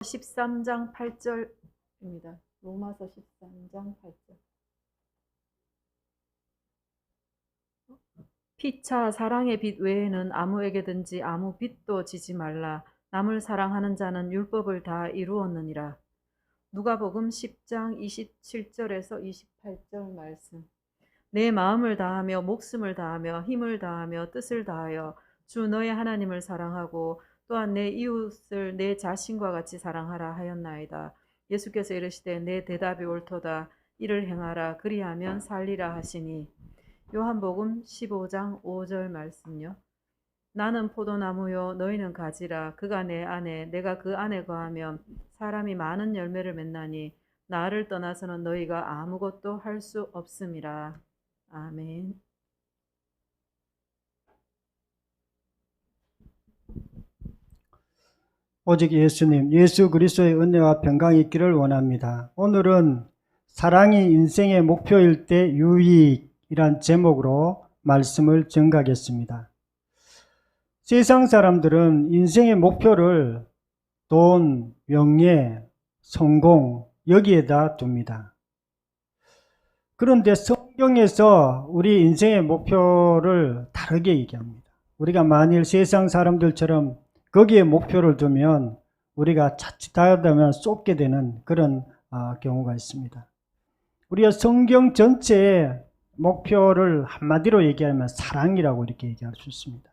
13장 8절입니다. 로마서 13장 8절. 피차 사랑의 빛 외에는 아무에게든지 아무 빛도 지지 말라. 남을 사랑하는 자는 율법을 다 이루었느니라. 누가복음 10장 27절에서 28절 말씀. 내 마음을 다하며 목숨을 다하며 힘을 다하며 뜻을 다하여 주 너의 하나님을 사랑하고 또한 내 이웃을 내 자신과 같이 사랑하라 하였나이다. 예수께서 이르시되 내 대답이 옳도다. 이를 행하라 그리하면 살리라 하시니 요한복음 15장 5절 말씀요. 나는 포도나무요 너희는 가지라 그가 내 안에 내가 그 안에 거하면 사람이 많은 열매를 맺나니 나를 떠나서는 너희가 아무것도 할 수 없음이라. 아멘. 오직 예수님, 예수 그리스도의 은혜와 평강이 있기를 원합니다. 오늘은 사랑이 인생의 목표일 때 유익이란 제목으로 말씀을 전가하겠습니다. 세상 사람들은 인생의 목표를 돈, 명예, 성공, 여기에다 둡니다. 그런데 성경에서 우리 인생의 목표를 다르게 얘기합니다. 우리가 만일 세상 사람들처럼 거기에 목표를 두면 우리가 자칫하다면 쏟게 되는 그런 아, 경우가 있습니다. 우리가 성경 전체의 목표를 한마디로 얘기하면 사랑이라고 이렇게 얘기할 수 있습니다.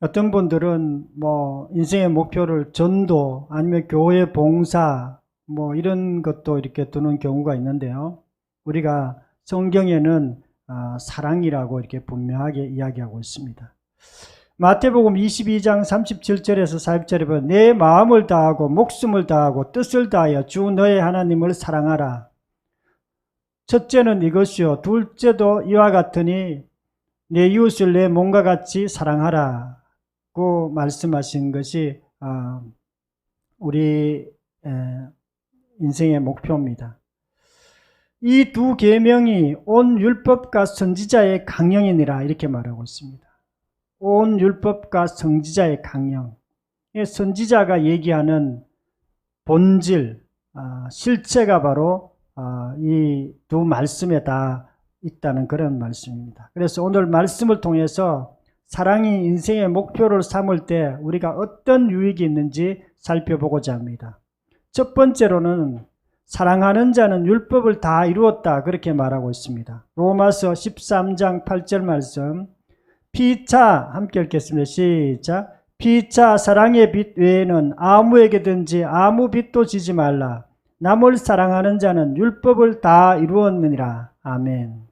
어떤 분들은 뭐 인생의 목표를 전도 아니면 교회 봉사 뭐 이런 것도 이렇게 두는 경우가 있는데요. 우리가 성경에는 아, 사랑이라고 이렇게 분명하게 이야기하고 있습니다. 마태복음 22장 37절에서 40절에 보면 내 마음을 다하고 목숨을 다하고 뜻을 다하여 주 너의 하나님을 사랑하라. 첫째는 이것이요. 둘째도 이와 같으니 내 이웃을 내 몸과 같이 사랑하라고 말씀하신 것이 아, 우리 인생의 목표입니다. 이 두 계명이 온 율법과 선지자의 강령이니라 이렇게 말하고 있습니다. 온 율법과 성지자의 강령. 선지자가 얘기하는 본질, 아, 실체가 바로 아, 이두 말씀에 다 있다는 그런 말씀입니다. 그래서 오늘 말씀을 통해서 사랑이 인생의 목표를 삼을 때 우리가 어떤 유익이 있는지 살펴보고자 합니다. 첫 번째로는 사랑하는 자는 율법을 다 이루었다 그렇게 말하고 있습니다. 로마서 13장 8절 말씀 피차 함께 읽겠습니다. 시작. 피차 사랑의 빛 외에는 아무에게든지 아무 빛도 지지 말라. 남을 사랑하는 자는 율법을 다 이루었느니라. 아멘.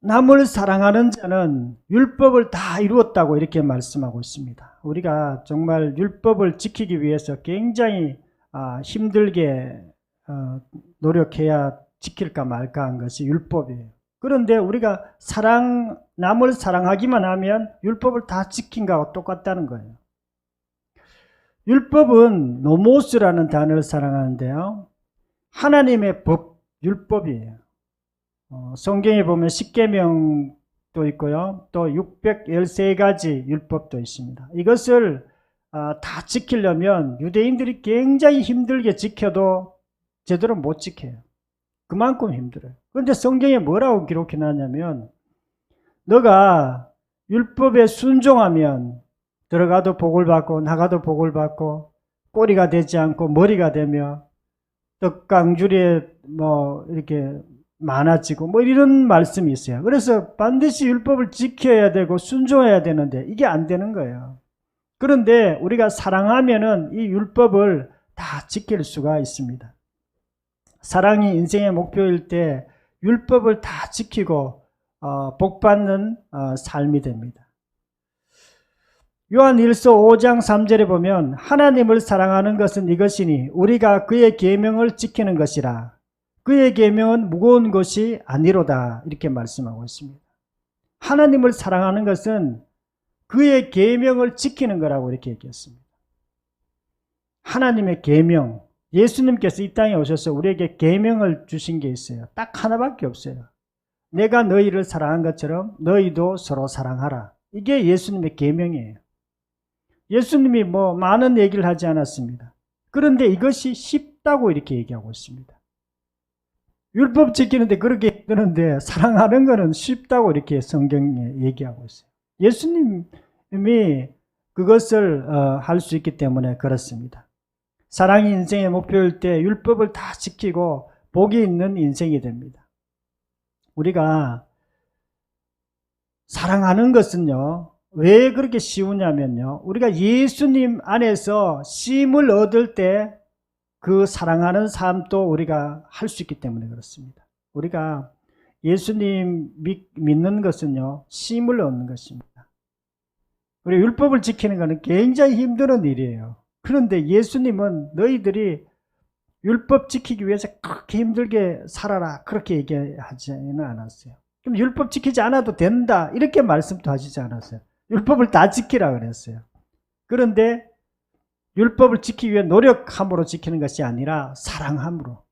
남을 사랑하는 자는 율법을 다 이루었다고 이렇게 말씀하고 있습니다. 우리가 정말 율법을 지키기 위해서 굉장히 아, 힘들게 어, 노력해야 지킬까 말까 한 것이 율법이에요. 그런데 우리가 사랑, 남을 사랑하기만 하면 율법을 다 지킨 거하고 똑같다는 거예요. 율법은 노모스라는 단어를 사랑하는데요. 하나님의 법, 율법이에요. 어, 성경에 보면 십계명도 있고요. 또 613가지 율법도 있습니다. 이것을 어, 다 지키려면 유대인들이 굉장히 힘들게 지켜도 제대로 못 지켜요. 그만큼 힘들어요. 그런데 성경에 뭐라고 기록해 놨냐면 너가 율법에 순종하면 들어가도 복을 받고 나가도 복을 받고 꼬리가 되지 않고 머리가 되며 떡강줄에 뭐 이렇게 많아지고 뭐 이런 말씀이 있어요. 그래서 반드시 율법을 지켜야 되고 순종해야 되는데 이게 안 되는 거예요. 그런데 우리가 사랑하면은 이 율법을 다 지킬 수가 있습니다. 사랑이 인생의 목표일 때 율법을 다 지키고 어, 복받는 어, 삶이 됩니다. 요한 1서 5장 3절에 보면 하나님을 사랑하는 것은 이것이니 우리가 그의 계명을 지키는 것이라 그의 계명은 무거운 것이 아니로다 이렇게 말씀하고 있습니다. 하나님을 사랑하는 것은 그의 계명을 지키는 거라고 이렇게 얘기했습니다. 하나님의 계명 예수님께서 이 땅에 오셔서 우리에게 계명을 주신 게 있어요. 딱 하나밖에 없어요. 내가 너희를 사랑한 것처럼 너희도 서로 사랑하라. 이게 예수님의 계명이에요. 예수님이 뭐 많은 얘기를 하지 않았습니다. 그런데 이것이 쉽다고 이렇게 얘기하고 있습니다. 율법 지키는데 그렇게 힘드는데 사랑하는 것은 쉽다고 이렇게 성경에 얘기하고 있어요. 예수님이 그것을 어, 할수 있기 때문에 그렇습니다. 사랑이 인생의 목표일 때 율법을 다 지키고 복이 있는 인생이 됩니다. 우리가 사랑하는 것은요, 왜 그렇게 쉬우냐면요, 우리가 예수님 안에서 쉼을 얻을 때 그 사랑하는 삶도 우리가 할 수 있기 때문에 그렇습니다. 우리가 예수님 믿, 믿는 것은요, 쉼을 얻는 것입니다. 우리 율법을 지키는 것은 굉장히 힘든 일이에요. 그런데 예수님은 너희들이 율법 지키기 위해서 그렇게 힘들게 살아라. 그렇게 얘기하지는 않았어요. 그럼 율법 지키지 않아도 된다. 이렇게 말씀도 하시지 않았어요. 율법을 다 지키라 그랬어요. 그런데 율법을 지키기 위해 노력함으로 지키는 것이 아니라 사랑함으로.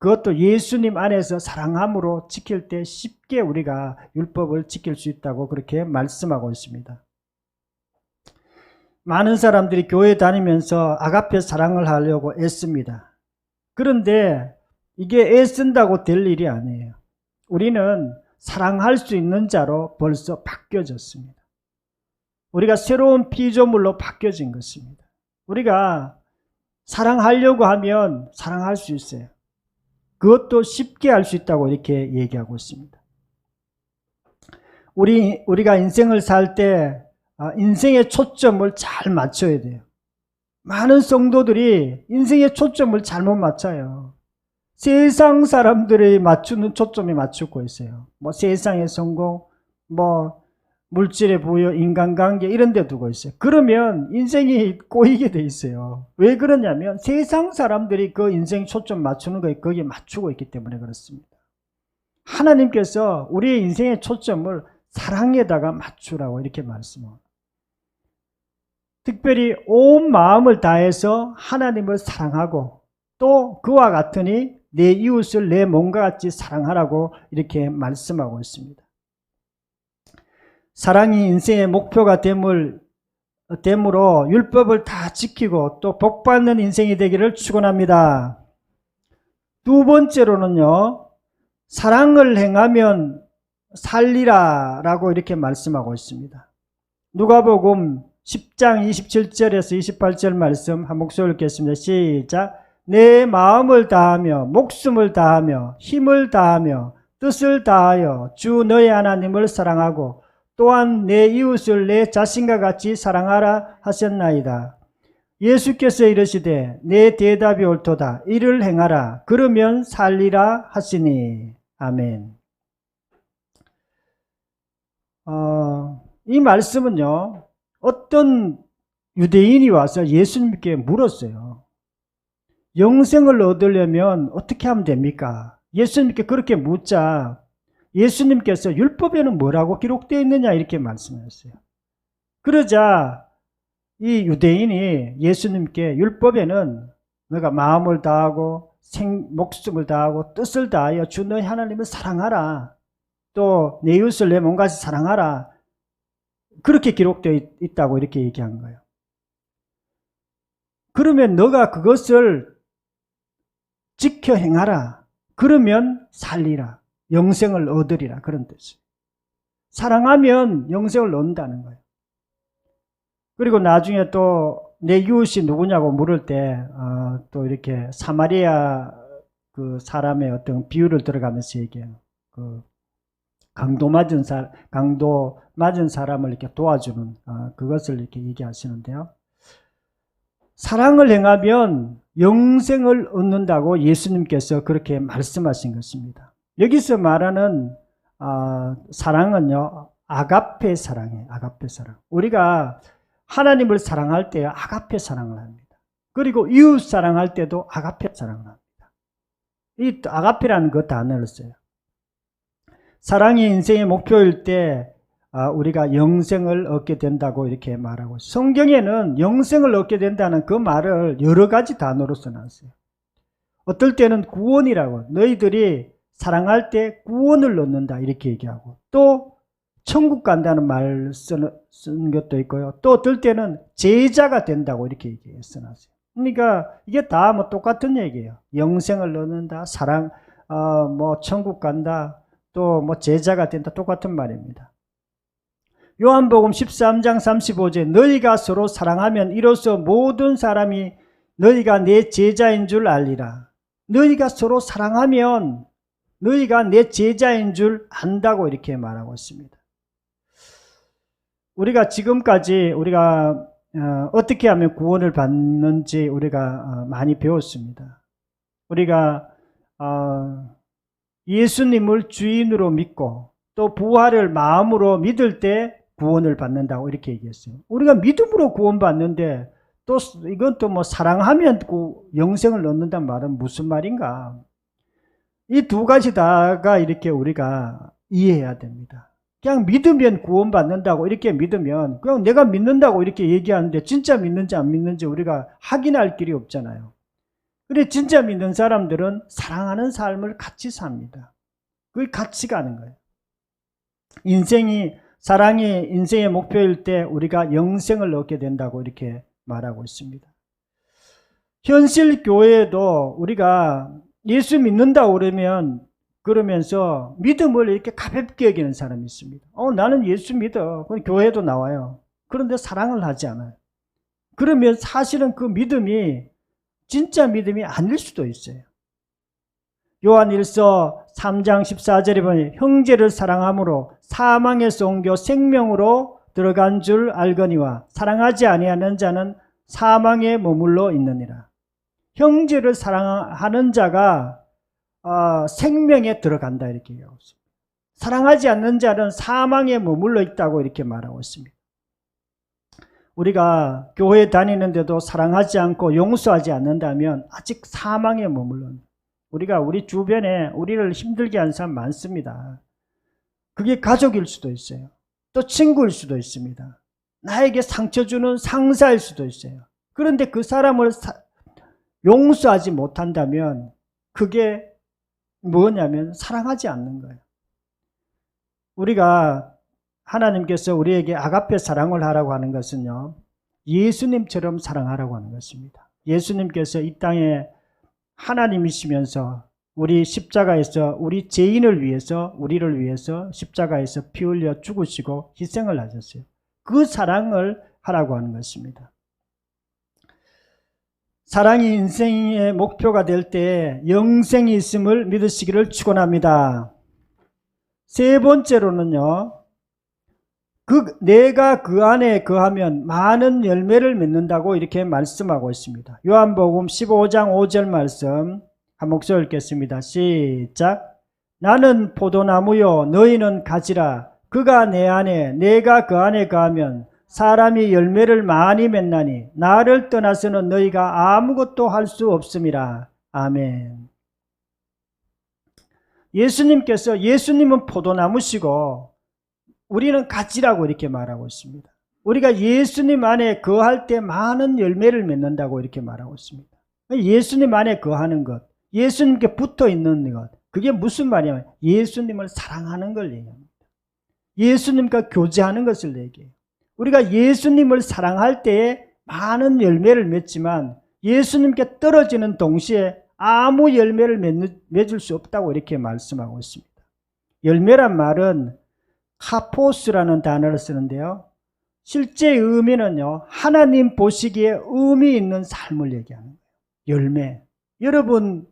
그것도 예수님 안에서 사랑함으로 지킬 때 쉽게 우리가 율법을 지킬 수 있다고 그렇게 말씀하고 있습니다. 많은 사람들이 교회 다니면서 아가페 사랑을 하려고 애씁니다. 그런데 이게 애쓴다고 될 일이 아니에요. 우리는 사랑할 수 있는 자로 벌써 바뀌어졌습니다. 우리가 새로운 피조물로 바뀌어진 것입니다. 우리가 사랑하려고 하면 사랑할 수 있어요. 그것도 쉽게 할 수 있다고 이렇게 얘기하고 있습니다. 우리, 우리가 인생을 살때 아, 인생의 초점을 잘 맞춰야 돼요. 많은 성도들이 인생의 초점을 잘못 맞춰요. 세상 사람들이 맞추는 초점이 맞추고 있어요. 뭐 세상의 성공, 뭐 물질의 부여, 인간관계 이런 데 두고 있어요. 그러면 인생이 꼬이게 돼 있어요. 왜 그러냐면 세상 사람들이 그 인생 초점 맞추는 거에 거기에 맞추고 있기 때문에 그렇습니다. 하나님께서 우리의 인생의 초점을 사랑에다가 맞추라고 이렇게 말씀합니다. 특별히 온 마음을 다해서 하나님을 사랑하고 또 그와 같으니 내 이웃을 내 몸과 같이 사랑하라고 이렇게 말씀하고 있습니다. 사랑이 인생의 목표가 됨을 됨으로 율법을 다 지키고 또 복받는 인생이 되기를 축원합니다. 두 번째로는요. 사랑을 행하면 살리라라고 이렇게 말씀하고 있습니다. 누가복음 10장 27절에서 28절 말씀 한 목소리 읽겠습니다. 시작. 내 마음을 다하며 목숨을 다하며 힘을 다하며 뜻을 다하여 주 너의 하나님을 사랑하고 또한 내 이웃을 내 자신과 같이 사랑하라 하셨나이다. 예수께서 이르시되 내 대답이 옳도다. 이를 행하라. 그러면 살리라 하시니. 아멘. 어, 이 말씀은요. 어떤 유대인이 와서 예수님께 물었어요. 영생을 얻으려면 어떻게 하면 됩니까? 예수님께 그렇게 묻자 예수님께서 율법에는 뭐라고 기록되어 있느냐 이렇게 말씀하셨어요. 그러자 이 유대인이 예수님께 율법에는 너가 마음을 다하고 생, 목숨을 다하고 뜻을 다하여 주 너의 하나님을 사랑하라. 또 내 이웃을 내 몸같이 사랑하라. 그렇게 기록되어 있다고 이렇게 얘기한 거예요. 그러면 너가 그것을 지켜 행하라. 그러면 살리라. 영생을 얻으리라. 그런 뜻이에요. 사랑하면 영생을 얻는다는 거예요. 그리고 나중에 또 내 이웃이 누구냐고 물을 때또 어, 이렇게 사마리아 그 사람의 어떤 비유를 들어가면서 얘기해요. 그 강도 맞은 사 강도 맞은 사람을 이렇게 도와주는 어, 그것을 이렇게 얘기하시는데요. 사랑을 행하면 영생을 얻는다고 예수님께서 그렇게 말씀하신 것입니다. 여기서 말하는 어, 사랑은요 아가페 사랑이에요. 아가페 사랑. 우리가 하나님을 사랑할 때 아가페 사랑을 합니다. 그리고 이웃 사랑할 때도 아가페 사랑을 합니다. 이 아가페라는 그 단어를 써요. 사랑이 인생의 목표일 때 아, 우리가 영생을 얻게 된다고 이렇게 말하고. 성경에는 영생을 얻게 된다는 그 말을 여러 가지 단어로 써놨어요. 어떨 때는 구원이라고 너희들이 사랑할 때 구원을 얻는다 이렇게 얘기하고 또 천국 간다는 말 쓰는, 것도 있고요. 또 어떨 때는 제자가 된다고 이렇게 써놨어요. 그러니까 이게 다 뭐 똑같은 얘기예요. 영생을 얻는다, 사랑, 어, 뭐 천국 간다, 또 뭐 제자가 된다, 똑같은 말입니다. 요한복음 13장 35절 너희가 서로 사랑하면 이로써 모든 사람이 너희가 내 제자인 줄 알리라. 너희가 서로 사랑하면 너희가 내 제자인 줄 안다고 이렇게 말하고 있습니다. 우리가 지금까지 우리가 어, 어떻게 하면 구원을 받는지 우리가 어, 많이 배웠습니다. 우리가 어, 예수님을 주인으로 믿고 또 부활을 마음으로 믿을 때 구원을 받는다고 이렇게 얘기했어요. 우리가 믿음으로 구원받는데 또 이건 또 뭐 사랑하면 구- 영생을 얻는다는 말은 무슨 말인가? 이 두 가지 다가 이렇게 우리가 이해해야 됩니다. 그냥 믿으면 구원받는다고 이렇게 믿으면 그냥 내가 믿는다고 이렇게 얘기하는데 진짜 믿는지 안 믿는지 우리가 확인할 길이 없잖아요. 그래 진짜 믿는 사람들은 사랑하는 삶을 같이 삽니다. 그게 같이 가는 거예요. 인생이 사랑이 인생의 목표일 때 우리가 영생을 얻게 된다고 이렇게 말하고 있습니다. 현실 교회에도 우리가 예수 믿는다 그러면 그러면서 믿음을 이렇게 가볍게 여기는 사람이 있습니다. 어, 나는 예수 믿어. 그럼 교회도 나와요. 그런데 사랑을 하지 않아요. 그러면 사실은 그 믿음이 진짜 믿음이 아닐 수도 있어요. 요한 1서 3장 14절에 보니 형제를 사랑함으로 사망에서 옮겨 생명으로 들어간 줄 알거니와 사랑하지 아니하는 자는 사망에 머물러 있느니라. 형제를 사랑하는 자가 어, 생명에 들어간다 이렇게 얘기하고 있습니다. 사랑하지 않는 자는 사망에 머물러 있다고 이렇게 말하고 있습니다. 우리가 교회 다니는데도 사랑하지 않고 용서하지 않는다면 아직 사망에 머물러 우리가 우리 주변에 우리를 힘들게 하는 사람 많습니다. 그게 가족일 수도 있어요. 또 친구일 수도 있습니다. 나에게 상처 주는 상사일 수도 있어요. 그런데 그 사람을 사- 용서하지 못한다면 그게 뭐냐면 사랑하지 않는 거예요. 우리가 하나님께서 우리에게 아가페 사랑을 하라고 하는 것은요. 예수님처럼 사랑하라고 하는 것입니다. 예수님께서 이 땅에 하나님이시면서 우리 십자가에서 우리 죄인을 위해서 우리를 위해서 십자가에서 피 흘려 죽으시고 희생을 하셨어요. 그 사랑을 하라고 하는 것입니다. 사랑이 인생의 목표가 될 때 영생이 있음을 믿으시기를 축원합니다. 세 번째로는요. 그 내가 그 안에 거하면 많은 열매를 맺는다고 이렇게 말씀하고 있습니다. 요한복음 15장 5절 말씀 한 목소리 읽겠습니다. 시작. 나는 포도나무요 너희는 가지라 그가 내 안에 내가 그 안에 거하면 사람이 열매를 많이 맺나니 나를 떠나서는 너희가 아무것도 할 수 없음이라. 아멘. 예수님께서 예수님은 포도나무시고 우리는 가지라고 이렇게 말하고 있습니다. 우리가 예수님 안에 거할 때 많은 열매를 맺는다고 이렇게 말하고 있습니다. 예수님 안에 거하는 것, 예수님께 붙어 있는 것, 그게 무슨 말이냐면 예수님을 사랑하는 걸 얘기합니다. 예수님과 교제하는 것을 얘기해요. 우리가 예수님을 사랑할 때에 많은 열매를 맺지만 예수님께 떨어지는 동시에 아무 열매를 맺을 수 없다고 이렇게 말씀하고 있습니다. 열매란 말은 카포스라는 단어를 쓰는데요. 실제 의미는요, 하나님 보시기에 의미 있는 삶을 얘기하는 거예요. 열매. 여러분,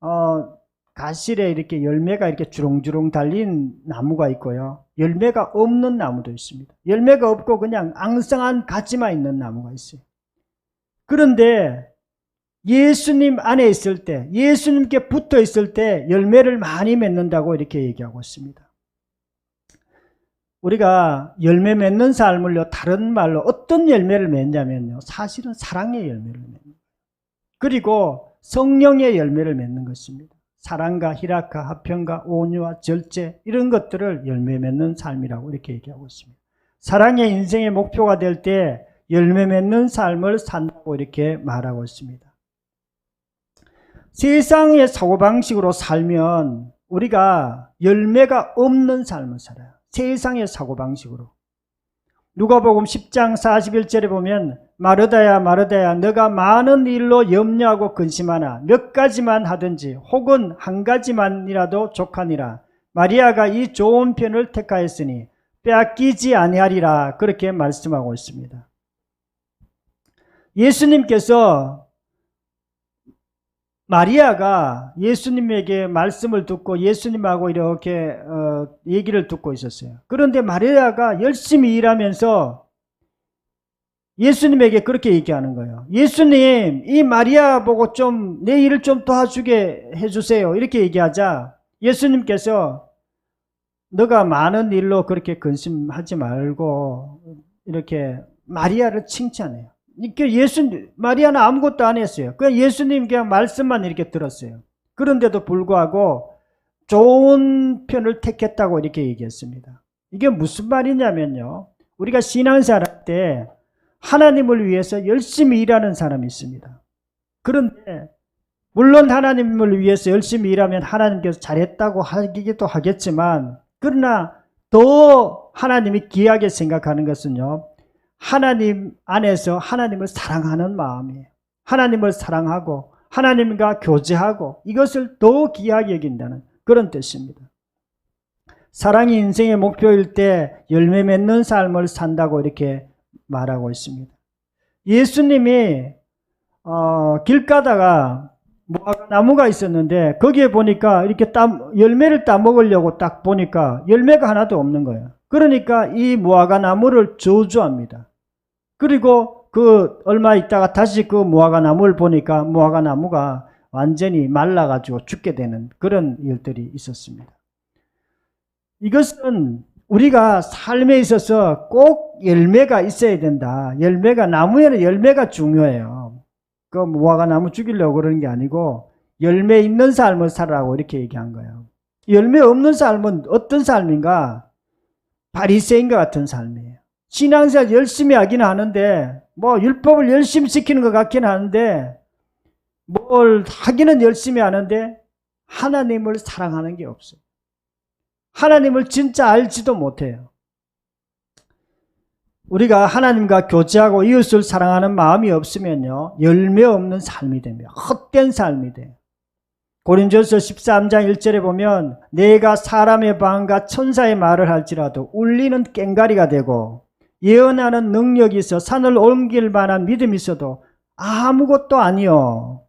어, 가실에 이렇게 열매가 이렇게 주렁주렁 달린 나무가 있고요. 열매가 없는 나무도 있습니다. 열매가 없고 그냥 앙상한 가지만 있는 나무가 있어요. 그런데 예수님 안에 있을 때, 예수님께 붙어 있을 때 열매를 많이 맺는다고 이렇게 얘기하고 있습니다. 우리가 열매 맺는 삶을요, 다른 말로 어떤 열매를 맺냐면요, 사실은 사랑의 열매를 맺는 거예요. 그리고 성령의 열매를 맺는 것입니다. 사랑과 희락과 화평과 온유와 절제 이런 것들을 열매 맺는 삶이라고 이렇게 얘기하고 있습니다. 사랑의 인생의 목표가 될 때 열매 맺는 삶을 산다고 이렇게 말하고 있습니다. 세상의 사고방식으로 살면 우리가 열매가 없는 삶을 살아요. 세상의 사고방식으로. 누가복음 10장 41절에 보면 마르다야 마르다야 너가 많은 일로 염려하고 근심하나 몇 가지만 하든지 혹은 한 가지만이라도 족하니라 마리아가 이 좋은 편을 택하였으니 빼앗기지 아니하리라 그렇게 말씀하고 있습니다. 예수님께서 마리아가 예수님에게 말씀을 듣고 예수님하고 이렇게 어, 얘기를 듣고 있었어요. 그런데 마리아가 열심히 일하면서 예수님에게 그렇게 얘기하는 거예요. 예수님, 이 마리아 보고 좀 내 일을 좀 도와주게 해주세요. 이렇게 얘기하자 예수님께서 너가 많은 일로 그렇게 근심하지 말고 이렇게 마리아를 칭찬해요. 이게 예수 마리아는 아무것도 안 했어요. 그냥 예수님 그냥 말씀만 이렇게 들었어요. 그런데도 불구하고 좋은 편을 택했다고 이렇게 얘기했습니다. 이게 무슨 말이냐면요. 우리가 신앙생활 할때 하나님을 위해서 열심히 일하는 사람이 있습니다. 그런데 물론 하나님을 위해서 열심히 일하면 하나님께서 잘했다고 하기도 하겠지만 그러나 더 하나님이 귀하게 생각하는 것은요. 하나님 안에서 하나님을 사랑하는 마음이에요. 하나님을 사랑하고 하나님과 교제하고 이것을 더 귀하게 여긴다는 그런 뜻입니다. 사랑이 인생의 목표일 때 열매 맺는 삶을 산다고 이렇게 말하고 있습니다. 예수님이 어, 길 가다가 나무가 있었는데 거기에 보니까 이렇게 따, 열매를 따 먹으려고 딱 보니까 열매가 하나도 없는 거예요. 그러니까 이 무화과 나무를 저주합니다. 그리고 그 얼마 있다가 다시 그 무화과 나무를 보니까 무화과 나무가 완전히 말라가지고 죽게 되는 그런 일들이 있었습니다. 이것은 우리가 삶에 있어서 꼭 열매가 있어야 된다. 열매가 나무에는 열매가 중요해요. 그 무화과 나무 죽이려고 그러는 게 아니고 열매 있는 삶을 살라고 이렇게 얘기한 거예요. 열매 없는 삶은 어떤 삶인가? 바리새인과 같은 삶이에요. 신앙생활 열심히 하긴 하는데 뭐 율법을 열심히 지키는 것 같긴 하는데 뭘 하기는 열심히 하는데 하나님을 사랑하는 게 없어요. 하나님을 진짜 알지도 못해요. 우리가 하나님과 교제하고 이웃을 사랑하는 마음이 없으면요. 열매 없는 삶이 됩니다. 헛된 삶이 돼요. 고린도서 13장 1절에 보면 내가 사람의 방과 천사의 말을 할지라도 울리는 꽹가리가 되고 예언하는 능력이 있어 산을 옮길 만한 믿음이 있어도 아무것도 아니요.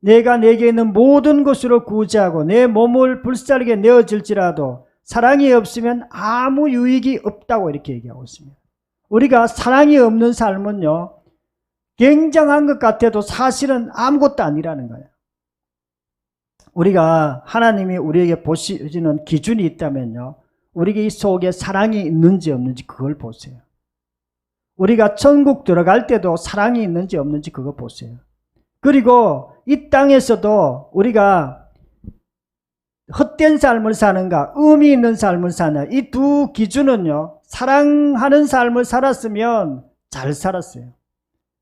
내가 내게 있는 모든 것으로 구제하고 내 몸을 불살게 내어질지라도 사랑이 없으면 아무 유익이 없다고 이렇게 얘기하고 있습니다. 우리가 사랑이 없는 삶은요, 굉장한 것 같아도 사실은 아무것도 아니라는 거예요. 우리가 하나님이 우리에게 보시는 기준이 있다면요, 우리 속에 사랑이 있는지 없는지 그걸 보세요. 우리가 천국 들어갈 때도 사랑이 있는지 없는지 그거 보세요. 그리고 이 땅에서도 우리가 헛된 삶을 사는가, 의미 있는 삶을 사냐, 이두 기준은요, 사랑하는 삶을 살았으면 잘 살았어요.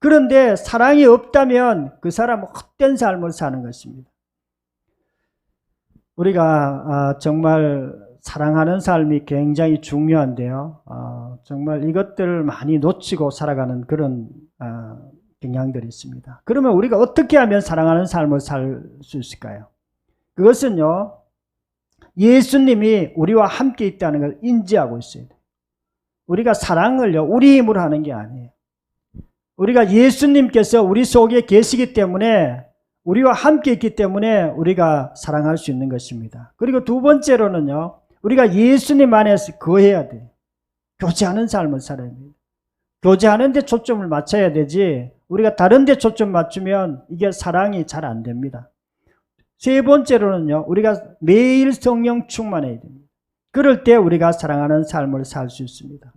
그런데 사랑이 없다면 그 사람은 헛된 삶을 사는 것입니다. 우리가 아, 정말 사랑하는 삶이 굉장히 중요한데요. 아, 정말 이것들을 많이 놓치고 살아가는 그런 아, 경향들이 있습니다. 그러면 우리가 어떻게 하면 사랑하는 삶을 살 수 있을까요? 그것은요, 예수님이 우리와 함께 있다는 걸 인지하고 있어야 돼요. 우리가 사랑을요, 우리 힘으로 하는 게 아니에요. 우리가 예수님께서 우리 속에 계시기 때문에 우리와 함께 있기 때문에 우리가 사랑할 수 있는 것입니다. 그리고 두 번째로는요, 우리가 예수님 안에서 거해야 돼요. 교제하는 삶을 살아야 됩니다. 교제하는 데 초점을 맞춰야 되지, 우리가 다른 데 초점 맞추면 이게 사랑이 잘 안 됩니다. 세 번째로는요, 우리가 매일 성령 충만해야 됩니다. 그럴 때 우리가 사랑하는 삶을 살 수 있습니다.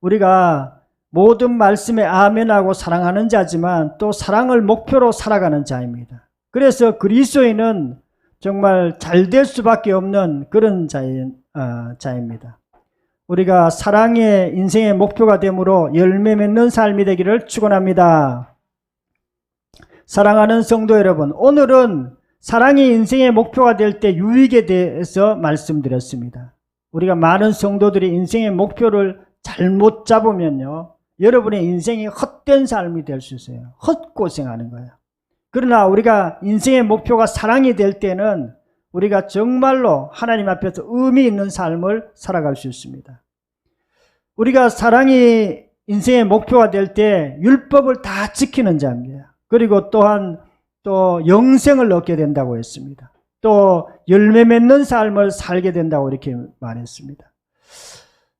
우리가 모든 말씀에 아멘하고 사랑하는 자지만 또 사랑을 목표로 살아가는 자입니다. 그래서 그리스도인은 정말 잘 될 수밖에 없는 그런 자인, 어, 자입니다. 우리가 사랑의 인생의 목표가 되므로 열매 맺는 삶이 되기를 축원합니다. 사랑하는 성도 여러분, 오늘은 사랑이 인생의 목표가 될 때 유익에 대해서 말씀드렸습니다. 우리가 많은 성도들이 인생의 목표를 잘못 잡으면요. 여러분의 인생이 헛된 삶이 될 수 있어요. 헛고생하는 거예요. 그러나 우리가 인생의 목표가 사랑이 될 때는 우리가 정말로 하나님 앞에서 의미 있는 삶을 살아갈 수 있습니다. 우리가 사랑이 인생의 목표가 될 때 율법을 다 지키는 자입니다. 그리고 또한 또 영생을 얻게 된다고 했습니다. 또 열매 맺는 삶을 살게 된다고 이렇게 말했습니다.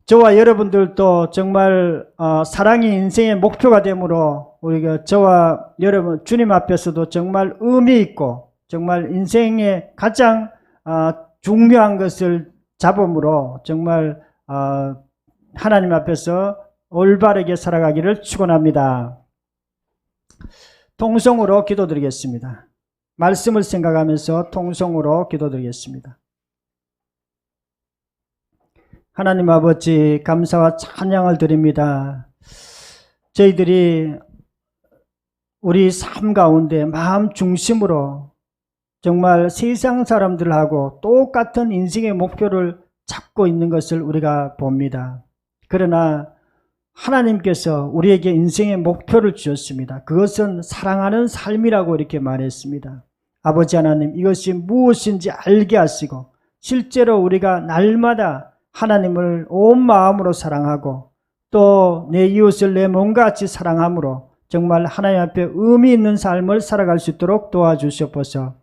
저와 여러분들도 정말 어, 사랑이 인생의 목표가 되므로 우리가 저와 여러분 주님 앞에서도 정말 의미 있고 정말 인생의 가장 어, 중요한 것을 잡음으로 정말 어, 하나님 앞에서 올바르게 살아가기를 축원합니다. 통성으로 기도드리겠습니다. 말씀을 생각하면서 통성으로 기도드리겠습니다. 하나님 아버지 감사와 찬양을 드립니다. 저희들이 우리 삶 가운데 마음 중심으로 정말 세상 사람들하고 똑같은 인생의 목표를 잡고 있는 것을 우리가 봅니다. 그러나 하나님께서 우리에게 인생의 목표를 주셨습니다. 그것은 사랑하는 삶이라고 이렇게 말했습니다. 아버지 하나님, 이것이 무엇인지 알게 하시고, 실제로 우리가 날마다 하나님을 온 마음으로 사랑하고, 또 내 이웃을 내 몸과 같이 사랑함으로 정말 하나님 앞에 의미 있는 삶을 살아갈 수 있도록 도와주시옵소서.